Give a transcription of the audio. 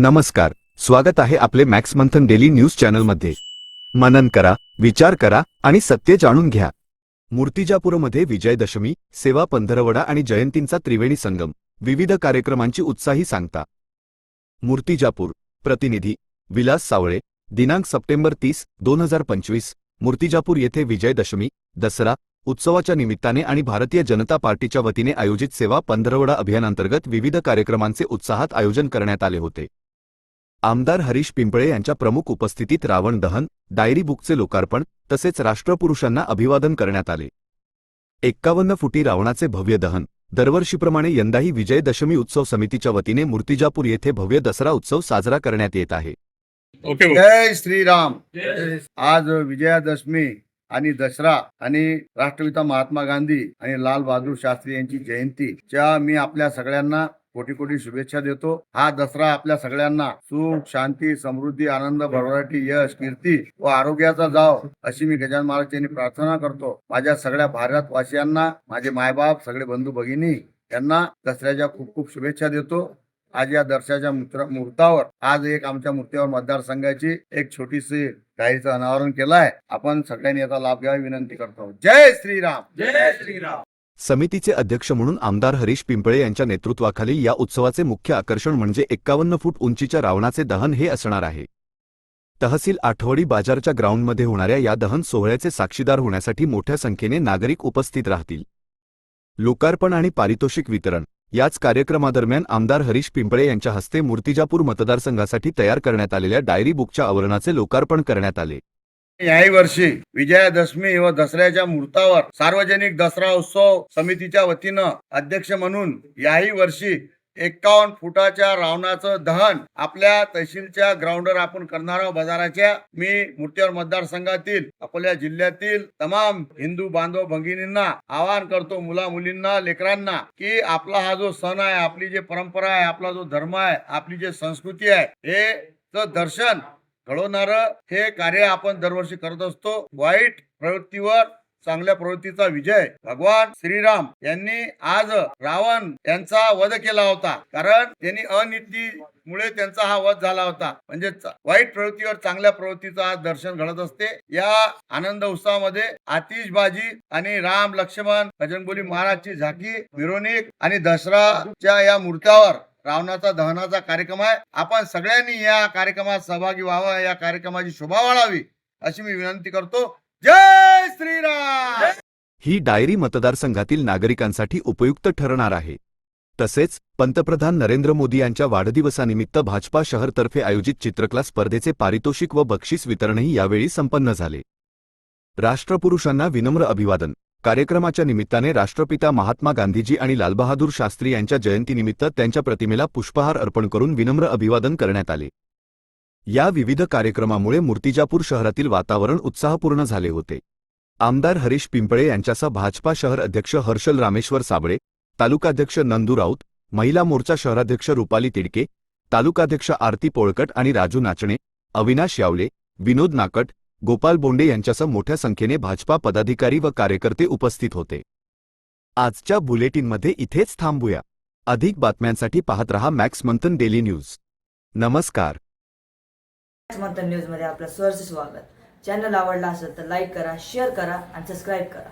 नमस्कार स्वागत आहे आपले मॅक्स मंथन डेली न्यूज चॅनलमध्ये. मनन करा विचार करा आणि सत्य जाणून घ्या. मूर्तिजापूरमध्ये विजयदशमी सेवा पंधरवडा आणि जयंतींचा त्रिवेणी संगम विविध कार्यक्रमांची उत्साही सांगता. मूर्तिजापूर प्रतिनिधी विलास सावळे दिनांक सप्टेंबर तीस दोन हजार पंचवीस मूर्तिजापूर येथे विजयदशमी दसरा उत्सवाच्या निमित्ताने आणि भारतीय जनता पार्टीच्या वतीने आयोजित सेवा पंधरवडा अभियानांतर्गत विविध कार्यक्रमांचे उत्साहात आयोजन करण्यात आले होते. आमदार हरीश पिंपळे यांच्या प्रमुख उपस्थितीत रावण दहन डायरी बुकचे लोकार्पण तसेच राष्ट्रपुरुषांना अभिवादन करण्यात आले. एक्कावन्न फुटी रावणाचे भव्य दहन. दरवर्षीप्रमाणे यंदाही विजयदशमी उत्सव समितीच्या वतीने मूर्तिजापूर येथे भव्य दसरा उत्सव साजरा करण्यात येत आहे. ओके भाऊ. जय श्रीराम. आज विजयादशमी आणि दसरा आणि राष्ट्रपिता महात्मा गांधी आणि लाल बहादूर शास्त्री यांची जयंती. च्या मी आपल्या सगळ्यांना कोटी कोटी शुभेच्छा देतो. हा दसरा आपल्या सगळ्यांना सुख शांती समृद्धी आनंद भरभराटी यश कीर्ती व आरोग्याचा जाव अशी मी गजान महाराज यांनी प्रार्थना करतो. माझ्या सगळ्या भारतवासियांना माझे मायबाप सगळे बंधू भगिनी यांना दसऱ्याच्या खूप खूप शुभेच्छा देतो. आज या दर्शाच्या मुहूर्तावर आज एक आमच्या मूर्तीवर मतदारसंघाची एक छोटीशी डायरीचं अनावरण केलं आहे आपण सगळ्यांनी याचा लाभ घ्यावा विनंती करतो. जय श्रीराम! जय श्रीराम! समितीचे अध्यक्ष म्हणून आमदार हरीश पिंपळे यांच्या नेतृत्वाखाली या उत्सवाचे मुख्य आकर्षण म्हणजे एक्कावन्न फूट उंचीच्या रावणाचे दहन हे असणार आहे. तहसील आठवडी बाजारच्या ग्राउंडमध्ये होणाऱ्या या दहन सोहळ्याचे साक्षीदार होण्यासाठी मोठ्या संख्येने नागरिक उपस्थित राहतील. लोकार्पण आणि पारितोषिक वितरण. याच कार्यक्रमादरम्यान आमदार हरीश पिंपळे यांच्या हस्ते मूर्तिजापूर मतदारसंघासाठी तयार करण्यात आलेल्या डायरी बुकच्या आवरणाचे लोकार्पण करण्यात आले. याही वर्षी विजयादशमी व दसऱ्याच्या मुहूर्तावर सार्वजनिक दसरा उत्सव समितीच्या वतीनं अध्यक्ष म्हणून याही वर्षी एक्कावन्न फुटाच्या रावणाचं दहन आपल्या तहसीलच्या ग्राउंडवर आपण करणार आहोत. बाजाराच्या मी मूर्तीवर मतदारसंघातील अकोल्या जिल्ह्यातील तमाम हिंदू बांधव भगिनींना आवाहन करतो मुला मुलींना लेकरांना की आपला हा जो सण आहे आपली जी परंपरा आहे आपला जो धर्म आहे आपली जी संस्कृती आहे हे दर्शन घडवणार हे कार्य आपण दरवर्षी करत असतो. वाईट प्रवृत्तीवर चांगल्या प्रवृत्तीचा विजय. भगवान श्रीराम यांनी आज रावण यांचा वध केला होता. कारण त्यांनी अनिती मुळे त्यांचा हा वध झाला होता. म्हणजे वाईट प्रवृत्तीवर चांगल्या प्रवृत्तीचं आज दर्शन घडत असते. या आनंद उत्सवामध्ये आतिषबाजी आणि राम लक्ष्मण गजनबोली महाराजची झाकी मिरवणूक आणि दसराच्या या मूर्त्यावर रावणाचा दहनाचा कार्यक्रम आहे. आपण सगळ्यांनी या कार्यक्रमात सहभागी व्हावं या कार्यक्रमाची शोभा वाढावी अशी मी विनंती करतो. जय श्रीराम! ही डायरी मतदारसंघातील नागरिकांसाठी उपयुक्त ठरणार आहे. तसेच पंतप्रधान नरेंद्र मोदी यांच्या वाढदिवसानिमित्त भाजपा शहरतर्फे आयोजित चित्रकला स्पर्धेचे पारितोषिक व बक्षीस वितरणही यावेळी संपन्न झाले. राष्ट्रपुरुषांना विनम्र अभिवादन. कार्यक्रमाच्या निमित्ताने राष्ट्रपिता महात्मा गांधीजी आणि लालबहादूर शास्त्री यांच्या जयंतीनिमित्त त्यांच्या प्रतिमेला पुष्पहार अर्पण करून विनम्र अभिवादन करण्यात आले. या विविध कार्यक्रमामुळे मूर्तिजापूर शहरातील वातावरण उत्साहपूर्ण झाले होते. आमदार हरीश पिंपळे यांच्यासह भाजपा शहर अध्यक्ष हर्षल रामेश्वर साबळे तालुकाध्यक्ष नंदू राऊत महिला मोर्चा शहराध्यक्ष रुपाली तिडके तालुकाध्यक्ष आरती पोळकट आणि राजू नाचणे अविनाश यावले विनोद नाकट गोपाल बोंडे यांच्यासह मोठ्या संख्येने भाजपा पदाधिकारी व कार्यकर्ते उपस्थित होते. आजच्या बुलेटिनमध्ये इथेच थांबूया. अधिक बातम्यांसाठी पाहत रहा मॅक्स मंथन डेली न्यूज. नमस्कार. मॅक्स मंथन न्यूजमध्ये आपलं स्वागत. चॅनल आवडला असेल तर लाईक करा शेअर करा आणि सबस्क्राईब करा.